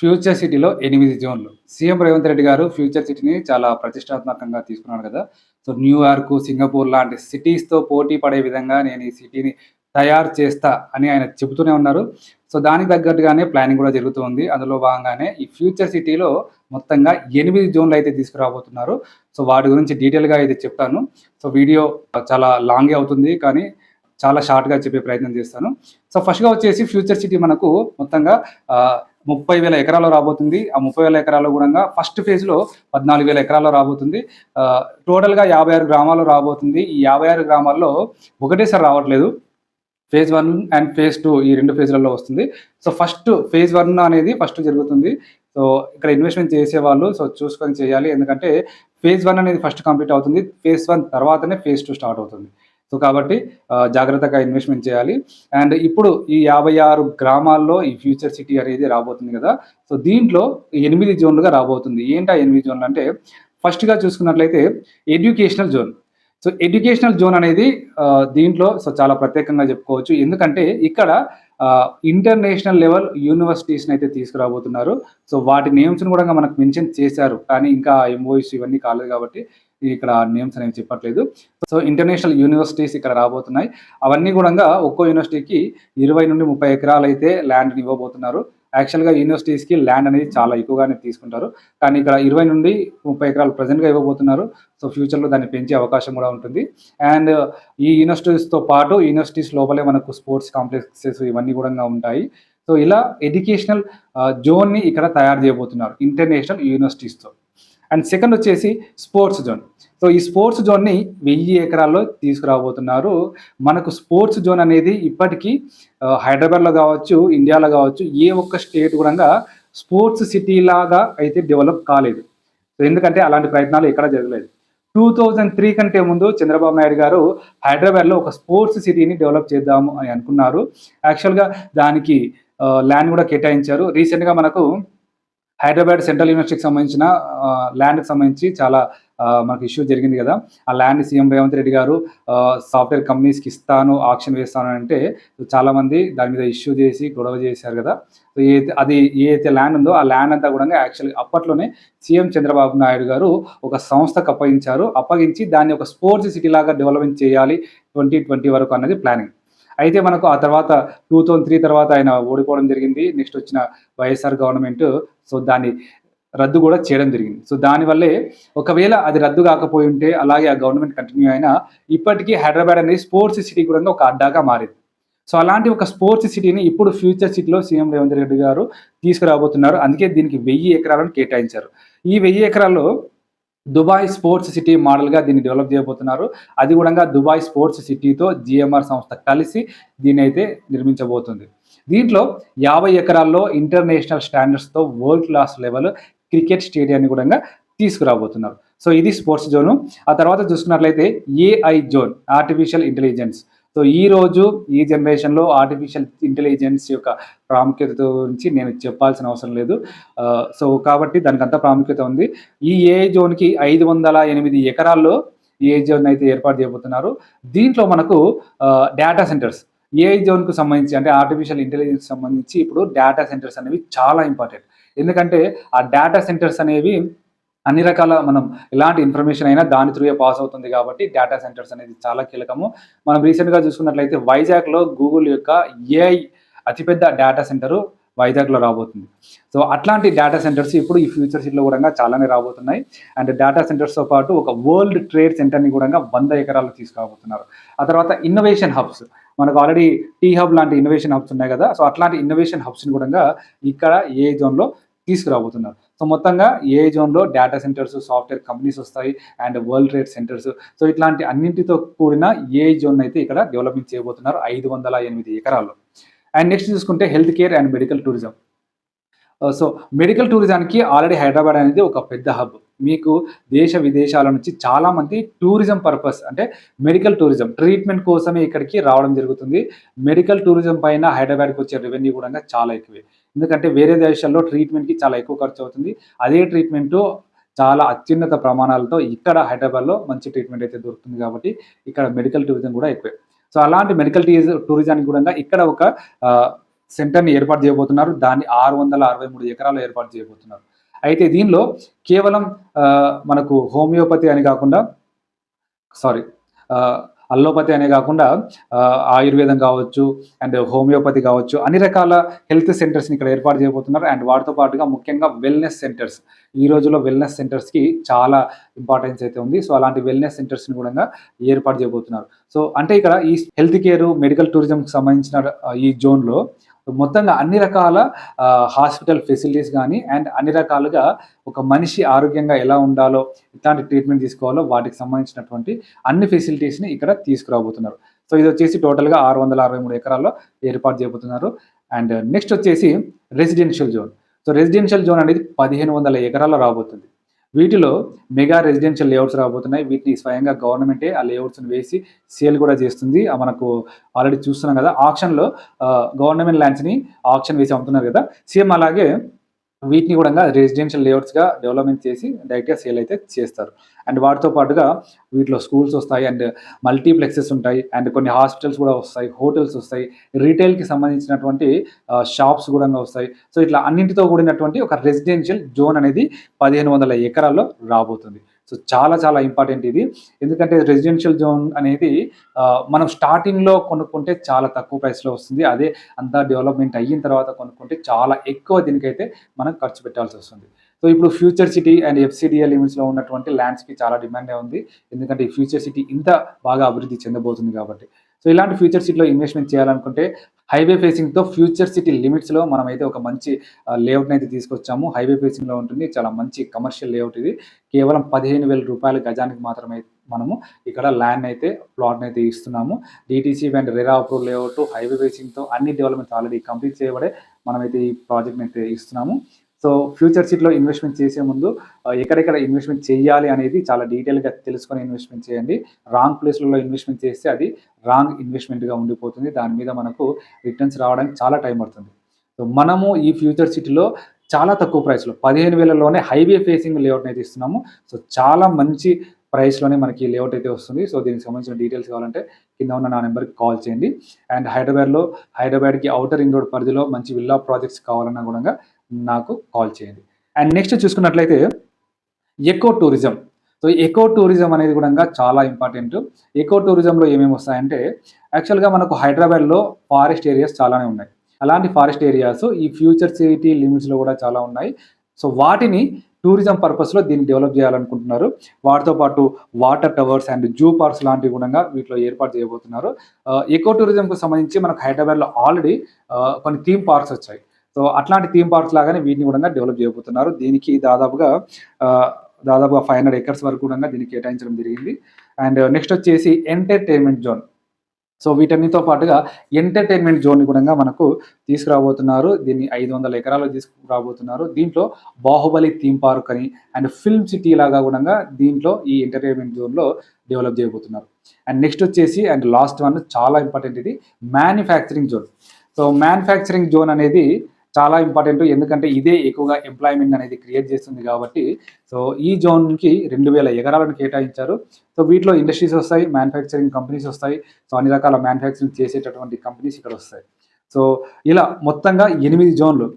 Future సిటీలో ఎనిమిది జోన్లు. సీఎం రేవంత్ రెడ్డి గారు ఫ్యూచర్ సిటీని చాలా ప్రతిష్టాత్మకంగా తీసుకున్నాడు కదా. సో న్యూయార్క్ సింగపూర్ లాంటి సిటీస్తో పోటీ పడే విధంగా నేను ఈ సిటీని తయారు చేస్తా అని ఆయన చెబుతూనే ఉన్నారు. సో దానికి తగ్గట్టుగానే ప్లానింగ్ కూడా జరుగుతుంది అందులో భాగంగానే ఈ ఫ్యూచర్ సిటీలో మొత్తంగా ఎనిమిది జోన్లు అయితే తీసుకురాబోతున్నారు. సో వాటి గురించి డీటెయిల్గా అయితే చెప్తాను. సో వీడియో చాలా లాంగే అవుతుంది కానీ చాలా షార్ట్గా చెప్పే ప్రయత్నం చేస్తాను. సో ఫస్ట్గా వచ్చేసి ఫ్యూచర్ సిటీ మనకు మొత్తంగా ముప్పై వేల ఎకరాల్లో రాబోతుంది. ఆ ముప్పై వేల ఎకరాలు కూడా ఫస్ట్ ఫేజ్లో పద్నాలుగు వేల ఎకరాల్లో రాబోతుంది. టోటల్గా యాభై ఆరు గ్రామాలు రాబోతుంది. ఈ యాభై ఆరు గ్రామాల్లో ఒకటేసారి రావట్లేదు. Phase one and phase two ఈ రెండు ఫేజ్లలో వస్తుంది. సో ఫస్ట్ ఫేజ్ వన్ అనేది ఫస్ట్ జరుగుతుంది. సో ఇక్కడ ఇన్వెస్ట్మెంట్ చేసే వాళ్ళు సో చూసుకొని చేయాలి. ఎందుకంటే ఫేజ్ వన్ అనేది ఫస్ట్ కంప్లీట్ అవుతుంది. ఫేజ్ వన్ తర్వాతనే ఫేజ్ టూ స్టార్ట్ అవుతుంది. సో కాబట్టి జాగ్రత్తగా ఇన్వెస్ట్మెంట్ చేయాలి. అండ్ ఇప్పుడు ఈ యాభై ఆరు గ్రామాల్లో ఈ ఫ్యూచర్ సిటీ అనేది రాబోతుంది కదా. సో దీంట్లో ఎనిమిది జోన్లుగా రాబోతుంది. ఏంటి ఎనిమిది జోన్లు అంటే ఫస్ట్గా చూసుకున్నట్లయితే educational zone so educational zone అనేది దీంట్లో సో చాలా ప్రత్యేకంగా చెప్పుకోవచ్చు. ఎందుకంటే ఇక్కడ ఇంటర్నేషనల్ లెవెల్ యూనివర్సిటీస్ని అయితే తీసుకురాబోతున్నారు. సో వాటి నేమ్స్ని కూడా మనకు మెన్షన్ చేశారు. కానీ ఇంకా ఎంఓఎస్ ఇవన్నీ కాలేదు కాబట్టి ఇక్కడ నేమ్స్ అనేవి చెప్పట్లేదు. సో ఇంటర్నేషనల్ యూనివర్సిటీస్ ఇక్కడ రాబోతున్నాయి. అవన్నీ కూడా ఒక్కో యూనివర్సిటీకి ఇరవై నుండి ముప్పై ఎకరాలు అయితే ల్యాండ్ని ఇవ్వబోతున్నారు. యాక్చువల్గా యూనివర్సిటీస్కి ల్యాండ్ అనేది చాలా ఎక్కువగానే తీసుకుంటారు. కానీ ఇక్కడ ఇరవై నుండి ముప్పై ఎకరాలు ప్రజెంట్గా ఇవ్వబోతున్నారు. సో ఫ్యూచర్లో దాన్ని పెంచే అవకాశం కూడా ఉంటుంది. అండ్ ఈ యూనివర్సిటీస్తో పాటు యూనివర్సిటీస్ లోపలే మనకు స్పోర్ట్స్ కాంప్లెక్సెస్ ఇవన్నీ కూడా ఉంటాయి. సో ఇలా ఎడ్యుకేషనల్ జోన్ని uh, ఇక్కడ తయారు చేయబోతున్నారు. ఇంటర్నేషనల్ యూనివర్సిటీస్తో అండ్ సెకండ్ వచ్చేసి స్పోర్ట్స్ జోన్. సో ఈ స్పోర్ట్స్ జోన్ని వెయ్యి ఎకరాల్లో తీసుకురాబోతున్నారు. మనకు స్పోర్ట్స్ జోన్ అనేది ఇప్పటికీ హైదరాబాద్లో కావచ్చు ఇండియాలో కావచ్చు ఏ ఒక్క స్టేట్ కూడా స్పోర్ట్స్ సిటీ లాగా అయితే డెవలప్ కాలేదు. సో ఎందుకంటే అలాంటి ప్రయత్నాలు ఎక్కడా జరగలేదు. టూ థౌజండ్ త్రీ కంటే ముందు చంద్రబాబు నాయుడు గారు హైదరాబాద్లో ఒక స్పోర్ట్స్ సిటీని డెవలప్ చేద్దాము అని అనుకున్నారు. యాక్చువల్గా దానికి ల్యాండ్ కూడా కేటాయించారు. రీసెంట్గా మనకు హైదరాబాద్ సెంట్రల్ యూనివర్సిటీకి సంబంధించిన ల్యాండ్కి సంబంధించి చాలా మనకు ఇష్యూ జరిగింది కదా. ఆ ల్యాండ్ సీఎం రేవంత్ రెడ్డి గారు సాఫ్ట్వేర్ కంపెనీస్కి ఇస్తాను ఆప్షన్ వేస్తాను అంటే చాలామంది దాని మీద ఇష్యూ చేసి గొడవ చేశారు కదా. సో ఏ అది ఏదైతే ల్యాండ్ ఉందో ఆ ల్యాండ్ అంతా కూడా యాక్చువల్లీ అప్పట్లోనే సీఎం చంద్రబాబు నాయుడు గారు ఒక సంస్థకు అప్పగించారు. అప్పగించి దాన్ని ఒక స్పోర్ట్స్ సిటీ లాగా డెవలప్మెంట్ చేయాలి ట్వంటీ ట్వంటీ వరకు అన్నది ప్లానింగ్. అయితే మనకు ఆ తర్వాత టూ థౌజండ్ త్రీ తర్వాత ఆయన ఓడిపోవడం జరిగింది. నెక్స్ట్ వచ్చిన వైఎస్ఆర్ గవర్నమెంట్ సో దాన్ని రద్దు కూడా చేయడం జరిగింది. సో దానివల్లే ఒకవేళ అది రద్దు కాకపోయి ఉంటే అలాగే ఆ గవర్నమెంట్ కంటిన్యూ అయినా ఇప్పటికీ హైదరాబాద్ అనేది స్పోర్ట్స్ సిటీ కూడా ఒక అడ్డాగా మారింది. సో అలాంటి ఒక స్పోర్ట్స్ సిటీని ఇప్పుడు ఫ్యూచర్ సిటీలో సీఎం రేవంత్ రెడ్డి గారు తీసుకురాబోతున్నారు. అందుకే దీనికి వెయ్యి ఎకరాలను కేటాయించారు. ఈ వెయ్యి ఎకరాల్లో దుబాయ్ స్పోర్ట్స్ సిటీ మోడల్గా దీన్ని డెవలప్ చేయబోతున్నారు. అది కూడా దుబాయ్ స్పోర్ట్స్ సిటీతో జిఎంఆర్ సంస్థ కలిసి దీన్ని అయితే నిర్మించబోతుంది. దీంట్లో యాభై ఎకరాల్లో ఇంటర్నేషనల్ స్టాండర్డ్స్తో వరల్డ్ క్లాస్ లెవెల్ క్రికెట్ స్టేడియాన్ని కూడా తీసుకురాబోతున్నారు. సో ఇది స్పోర్ట్స్ జోను. ఆ తర్వాత చూసుకున్నట్లయితే AI zone artificial intelligence. So ఈ రోజు ఈ జనరేషన్లో ఆర్టిఫిషియల్ ఇంటెలిజెన్స్ యొక్క ప్రాముఖ్యత గురించి నేను చెప్పాల్సిన అవసరం లేదు. సో కాబట్టి దానికి అంత ప్రాముఖ్యత ఉంది. ఈ ఏ జోన్కి ఐదు వందల ఎనిమిది ఎకరాల్లో ఏ జోన్ అయితే ఏర్పాటు చేయబోతున్నారు దీంట్లో మనకు డేటా సెంటర్స్ ఏ జోన్కు సంబంధించి అంటే ఆర్టిఫిషియల్ ఇంటెలిజెన్స్ సంబంధించి ఇప్పుడు డేటా సెంటర్స్ అనేవి చాలా ఇంపార్టెంట్ ఎందుకంటే ఆ డేటా సెంటర్స్ అనేవి అన్ని రకాల మనం ఎలాంటి ఇన్ఫర్మేషన్ అయినా దాని త్రూయే పాస్ అవుతుంది కాబట్టి డేటా సెంటర్స్ అనేది చాలా కీలకము. మనం రీసెంట్గా చూసుకున్నట్లయితే వైజాగ్లో గూగుల్ యొక్క ఏఐ అతిపెద్ద డేటా సెంటరు వైజాగ్లో రాబోతుంది. సో అట్లాంటి డేటా సెంటర్స్ ఇప్పుడు ఈ ఫ్యూచర్ సిటీలో కూడా చాలానే రాబోతున్నాయి. అండ్ డేటా సెంటర్స్తో పాటు ఒక వరల్డ్ ట్రేడ్ సెంటర్ని కూడా వంద ఎకరాలు తీసుకురాబోతున్నారు. ఆ తర్వాత ఇన్నోవేషన్ హబ్స్ మనకు ఆల్రెడీ టీ హబ్ లాంటి ఇన్నోవేషన్ హబ్స్ ఉన్నాయి కదా. సో అట్లాంటి ఇన్నోవేషన్ హబ్స్ని కూడా ఇక్కడ ఏ జోన్లో తీసుకురాబోతున్నారు. సో మొత్తంగా ఏ జోన్లో డేటా సెంటర్స్ సాఫ్ట్వేర్ కంపెనీస్ వస్తాయి and world trade centres so ఇట్లాంటి అన్నింటితో కూడిన ఏ జోన్ అయితే ఇక్కడ డెవలప్మెంట్ చేయబోతున్నారు ఐదు వందల ఎనిమిది ఎకరాల్లో. అండ్ నెక్స్ట్ చూసుకుంటే health care and medical tourism so medical టూరిజానికి already Hyderabad అనేది ఒక పెద్ద హబ్ మీకు దేశ విదేశాల నుంచి చాలామంది టూరిజం పర్పస్ అంటే మెడికల్ టూరిజం ట్రీట్మెంట్ కోసమే ఇక్కడికి రావడం జరుగుతుంది. మెడికల్ టూరిజం పైన హైదరాబాద్కి వచ్చే రెవెన్యూ కూడా చాలా ఎక్కువే. ఎందుకంటే వేరే దేశాల్లో ట్రీట్మెంట్కి చాలా ఎక్కువ ఖర్చు అవుతుంది. అదే ట్రీట్మెంట్ చాలా అత్యున్నత ప్రమాణాలతో ఇక్కడ హైదరాబాద్లో మంచి ట్రీట్మెంట్ అయితే దొరుకుతుంది కాబట్టి ఇక్కడ మెడికల్ టూరిజం కూడా ఎక్కువే. సో అలాంటి మెడికల్ టూరిజానికి కూడా ఇక్కడ ఒక సెంటర్ని ఏర్పాటు చేయబోతున్నారు. దాన్ని ఆరు వందల అరవై మూడు ఎకరాలు ఏర్పాటు చేయబోతున్నారు. అయితే దీనిలో కేవలం మనకు హోమియోపతి అని కాకుండా సారీ అల్లోపతి అనే కాకుండా ఆయుర్వేదం కావచ్చు అండ్ హోమియోపతి కావచ్చు అన్ని రకాల హెల్త్ సెంటర్స్ని ఇక్కడ ఏర్పాటు చేయబోతున్నారు. అండ్ వాటితో పాటుగా ముఖ్యంగా వెల్నెస్ సెంటర్స్. ఈ రోజుల్లో వెల్నెస్ సెంటర్స్కి చాలా ఇంపార్టెన్స్ అయితే ఉంది. సో అలాంటి వెల్నెస్ సెంటర్స్ని కూడా ఏర్పాటు చేయబోతున్నారు. సో అంటే ఇక్కడ ఈ హెల్త్ కేర్ మెడికల్ టూరిజంకి సంబంధించిన ఈ జోన్లో మొత్తంగా అన్ని రకాల హాస్పిటల్ ఫెసిలిటీస్ కానీ అండ్ అన్ని రకాలుగా ఒక మనిషి ఆరోగ్యంగా ఎలా ఉండాలో ఎట్లాంటి ట్రీట్మెంట్ తీసుకోవాలో వాటికి సంబంధించినటువంటి అన్ని ఫెసిలిటీస్ని ఇక్కడ తీసుకురాబోతున్నారు. సో ఇది వచ్చేసి టోటల్గా ఆరు వందల అరవై మూడు ఎకరాల్లో ఏర్పాటు చేయబోతున్నారు. అండ్ నెక్స్ట్ వచ్చేసి residential zone. So residential zone అనేది పదిహేను వందల ఎకరాల్లో రాబోతుంది. వీటిలో మెగా రెసిడెన్షియల్ లేఅవుట్స్ రాబోతున్నాయి. వీటిని స్వయంగా గవర్నమెంటే ఆ లేఅవుట్స్ని వేసి సేల్ కూడా చేస్తుంది. మనకు ఆల్రెడీ చూస్తున్నాం కదా ఆప్షన్లో గవర్నమెంట్ ల్యాండ్స్ని ఆప్షన్ వేసి అమ్ముతున్నారు కదా. సేమ్ అలాగే వీటిని కూడా రెసిడెన్షియల్ లేఅవుట్స్గా డెవలప్మెంట్ చేసి డైరెక్ట్గా సేల్ అయితే చేస్తారు. అండ్ వాటితో పాటుగా వీటిలో స్కూల్స్ వస్తాయి అండ్ మల్టీప్లెక్సెస్ ఉంటాయి. అండ్ కొన్ని హాస్పిటల్స్ కూడా వస్తాయి హోటల్స్ వస్తాయి. రీటైల్కి సంబంధించినటువంటి షాప్స్ కూడా వస్తాయి. సో ఇట్లా అన్నింటితో కూడినటువంటి ఒక రెసిడెన్షియల్ జోన్ అనేది పదిహేను వందల ఎకరాల్లో రాబోతుంది. సో చాలా చాలా ఇంపార్టెంట్ ఇది. ఎందుకంటే రెసిడెన్షియల్ జోన్ అనేది మనం స్టార్టింగ్లో కొనుక్కుంటే చాలా తక్కువ ప్రైస్లో వస్తుంది. అదే అంతా డెవలప్మెంట్ అయిన తర్వాత కొనుక్కుంటే చాలా ఎక్కువ దీనికైతే మనం ఖర్చు పెట్టాల్సి వస్తుంది. సో ఇప్పుడు ఫ్యూచర్ సిటీ అండ్ ఎఫ్సిడిఏ లిమిట్స్లో ఉన్నటువంటి ల్యాండ్స్కి చాలా డిమాండ్ ఉంది. ఎందుకంటే ఈ ఫ్యూచర్ సిటీ ఇంత బాగా అభివృద్ధి చెందబోతుంది కాబట్టి. సో ఇలాంటి ఫ్యూచర్ సిటీలో ఇన్వెస్ట్మెంట్ చేయాలనుకుంటే హైవే ఫేసింగ్తో ఫ్యూచర్ సిటీ లిమిట్స్లో మనం అయితే ఒక మంచి లేఅవుట్ని అయితే తీసుకొచ్చాము. హైవే ఫేసింగ్లో ఉంటుంది. చాలా మంచి కమర్షియల్ లేఅవుట్ ఇది. కేవలం పదిహేను వేల రూపాయల గజానికి మాత్రమే మనము ఇక్కడ ల్యాండ్ అయితే ప్లాట్ని అయితే ఇస్తున్నాము. DTC and RERA approve layout highway ఫేసింగ్తో అన్ని డెవలప్మెంట్స్ ఆల్రెడీ కంప్లీట్ చేయబడే మనమైతే ఈ ప్రాజెక్ట్ని అయితే ఇస్తున్నాము. సో ఫ్యూచర్ సీట్లో ఇన్వెస్ట్మెంట్ చేసే ముందు ఎక్కడెక్కడ ఇన్వెస్ట్మెంట్ చేయాలి అనేది చాలా డీటెయిల్గా తెలుసుకొని ఇన్వెస్ట్మెంట్ చేయండి. రాంగ్ ప్లేస్లలో ఇన్వెస్ట్మెంట్ చేస్తే అది రాంగ్ ఇన్వెస్ట్మెంట్గా ఉండిపోతుంది. దాని మీద మనకు రిటర్న్స్ రావడానికి చాలా టైం పడుతుంది. సో మనము ఈ ఫ్యూచర్ సిటీలో చాలా తక్కువ ప్రైస్లో పదిహేను వేలలోనే హైవే ఫేసింగ్ లేఅవుట్ అయితే ఇస్తున్నాము. సో చాలా మంచి ప్రైస్లోనే మనకి లేఅవుట్ అయితే వస్తుంది. సో దీనికి సంబంధించిన డీటెయిల్స్ కావాలంటే కింద ఉన్న నా నెంబర్కి కాల్ చేయండి. అండ్ హైదరాబాద్లో హైదరాబాద్కి అవుటర్ రింగ్ రోడ్ పరిధిలో మంచి విల్లా ప్రాజెక్ట్స్ కావాలన్నా కూడా నాకు కాల్ చేయండి. అండ్ నెక్స్ట్ చూసుకున్నట్లయితే eco tourism so eco tourism అనేది కూడా చాలా ఇంపార్టెంట్ ఎకో టూరిజంలో ఏమేమి వస్తాయంటే యాక్చువల్గా మనకు హైదరాబాద్లో ఫారెస్ట్ ఏరియాస్ చాలానే ఉన్నాయి. అలాంటి ఫారెస్ట్ ఏరియాస్ ఈ ఫ్యూచర్ సిటీ లిమిట్స్లో కూడా చాలా ఉన్నాయి. సో వాటిని టూరిజం పర్పస్లో దీన్ని డెవలప్ చేయాలనుకుంటున్నారు. వాటితో పాటు water towers and zoo parks లాంటివి కూడా వీటిలో ఏర్పాటు చేయబోతున్నారు. Uh, ఎకో టూరిజంకు సంబంధించి మనకు హైదరాబాద్లో ఆల్రెడీ uh, కొన్ని థీమ్ పార్క్స్ వచ్చాయి. సో అట్లాంటి థీమ్ పార్క్స్ లాగానే వీటిని కూడా డెవలప్ చేయబోతున్నారు. దీనికి దాదాపుగా దాదాపుగా ఫైవ్ హండ్రెడ్ ఎకర్స్ వరకు కూడా దీనికి కేటాయించడం జరిగింది. అండ్ నెక్స్ట్ వచ్చేసి ఎంటర్టైన్మెంట్ జోన్. సో వీటన్నితో పాటుగా ఎంటర్టైన్మెంట్ జోన్ కూడా మనకు తీసుకురాబోతున్నారు. దీన్ని ఐదు వందల ఎకరాలు తీసుకురాబోతున్నారు. దీంట్లో బాహుబలి థీమ్ పార్క్ అని అండ్ ఫిల్మ్ సిటీ లాగా కూడా దీంట్లో ఈ ఎంటర్టైన్మెంట్ జోన్లో డెవలప్ చేయబోతున్నారు. అండ్ నెక్స్ట్ వచ్చేసి అండ్ లాస్ట్ వన్ చాలా ఇంపార్టెంట్ ఇది manufacturing zone. So manufacturing zone అనేది చాలా ఇంపార్టెంట్ ఎందుకంటే ఇదే ఎక్కువగా ఎంప్లాయ్మెంట్ అనేది క్రియేట్ చేస్తుంది కాబట్టి సో ఈ జోన్కి రెండు వేల ఎకరాలను కేటాయించారు. సో వీటిలో ఇండస్ట్రీస్ వస్తాయి మ్యానుఫ్యాక్చరింగ్ కంపెనీస్ వస్తాయి. సో అన్ని రకాల మ్యానుఫ్యాక్చరింగ్ చేసేటటువంటి కంపెనీస్ ఇక్కడ వస్తాయి. సో ఇలా మొత్తంగా ఎనిమిది జోన్లు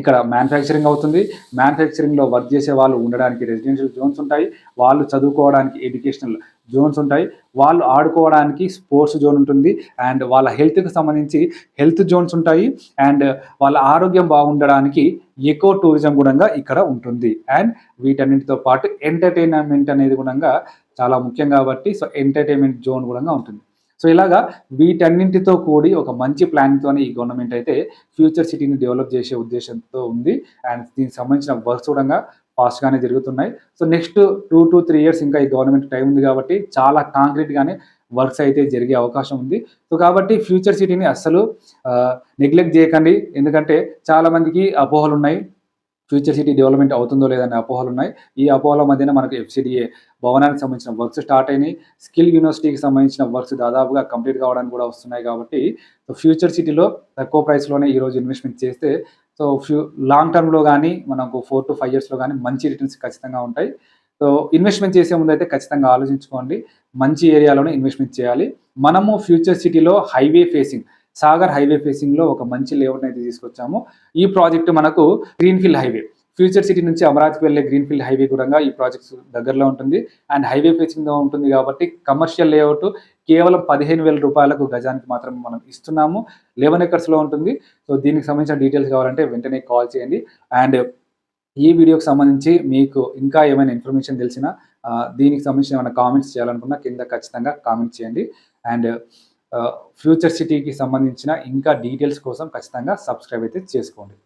ఇక్కడ మ్యానుఫ్యాక్చరింగ్ అవుతుంది. మ్యానుఫ్యాక్చరింగ్లో వర్క్ చేసే వాళ్ళు ఉండడానికి రెసిడెన్షియల్ జోన్స్ ఉంటాయి. వాళ్ళు చదువుకోవడానికి ఎడ్యుకేషనల్ జోన్స్ ఉంటాయి. వాళ్ళు ఆడుకోవడానికి స్పోర్ట్స్ జోన్ ఉంటుంది. అండ్ వాళ్ళ హెల్త్కి సంబంధించి హెల్త్ జోన్స్ ఉంటాయి. అండ్ వాళ్ళ ఆరోగ్యం బాగుండడానికి ఎకో టూరిజం కూడా ఇక్కడ ఉంటుంది. అండ్ వీటన్నిటితో పాటు ఎంటర్టైన్మెంట్ అనేది కూడా చాలా ముఖ్యం కాబట్టి సో ఎంటర్టైన్మెంట్ జోన్ కూడా ఉంటుంది. సో ఇలాగా వీటన్నింటితో కూడి ఒక మంచి ప్లాన్తోనే ఈ గవర్నమెంట్ అయితే ఫ్యూచర్ సిటీని డెవలప్ చేసే ఉద్దేశంతో ఉంది. అండ్ దీనికి సంబంధించిన వర్క్స్ కూడా ఫాస్ట్గానే జరుగుతున్నాయి. So next two to three years ఇంకా ఈ గవర్నమెంట్ టైం ఉంది కాబట్టి చాలా కాంక్రీట్గానే వర్క్స్ అయితే జరిగే అవకాశం ఉంది. సో కాబట్టి ఫ్యూచర్ సిటీని అస్సలు నెగ్లెక్ట్ చేయకండి. ఎందుకంటే చాలా మందికి అపోహలు ఉన్నాయి. ఫ్యూచర్ సిటీ డెవలప్మెంట్ అవుతుందో లేదనే అపోహలు ఉన్నాయి. ఈ అపోహల మధ్యన మనకు ఎఫ్సిడిఏ భవనానికి సంబంధించిన వర్క్స్ స్టార్ట్ అయినాయి. స్కిల్ యూనివర్సిటీకి సంబంధించిన వర్క్స్ దాదాపుగా కంప్లీట్ కావడానికి కూడా వస్తున్నాయి కాబట్టి ఫ్యూచర్ సిటీలో తక్కువ ప్రైస్లోనే ఈరోజు ఇన్వెస్ట్మెంట్ చేస్తే సో ఫ్యూ లాంగ్ టర్మ్లో కానీ మనకు ఫోర్ టు ఫైవ్ ఇయర్స్లో కానీ మంచి రిటర్న్స్ ఖచ్చితంగా ఉంటాయి. సో ఇన్వెస్ట్మెంట్ చేసే ముందు అయితే ఖచ్చితంగా ఆలోచించుకోండి. మంచి ఏరియాలోనే ఇన్వెస్ట్మెంట్ చేయాలి. మనము ఫ్యూచర్ సిటీలో హైవే ఫేసింగ్ సాగర్ హైవే ఫేసింగ్లో ఒక మంచి లేఅవుట్ అయితే తీసుకొచ్చాము. ఈ ప్రాజెక్ట్ మనకు గ్రీన్ఫీల్డ్ హైవే. ఫ్యూచర్ సిటీ నుంచి అమరావతికి వెళ్ళే గ్రీన్ఫీల్డ్ హైవే కూడా ఈ ప్రాజెక్ట్స్ దగ్గరలో ఉంటుంది. అండ్ హైవే ఫేసింగ్గా ఉంటుంది కాబట్టి కమర్షియల్ లేఅవుట్ కేవలం పదిహేను వేల రూపాయలకు గజానికి మాత్రం మనం ఇస్తున్నాము. లెవెన్ ఎకర్స్లో ఉంటుంది. సో దీనికి సంబంధించిన డీటెయిల్స్ కావాలంటే వెంటనే కాల్ చేయండి. అండ్ ఈ వీడియోకి సంబంధించి మీకు ఇంకా ఏమైనా ఇన్ఫర్మేషన్ తెలిసినా దీనికి సంబంధించిన ఏమైనా కామెంట్స్ చేయాలనుకున్నా కింద ఖచ్చితంగా కామెంట్ చేయండి. అండ్ ఫ్యూచర్ సిటీకి సంబంధించిన ఇంకా డీటెయిల్స్ కోసం ఖచ్చితంగా సబ్స్క్రైబ్ అయితే చేసుకోండి.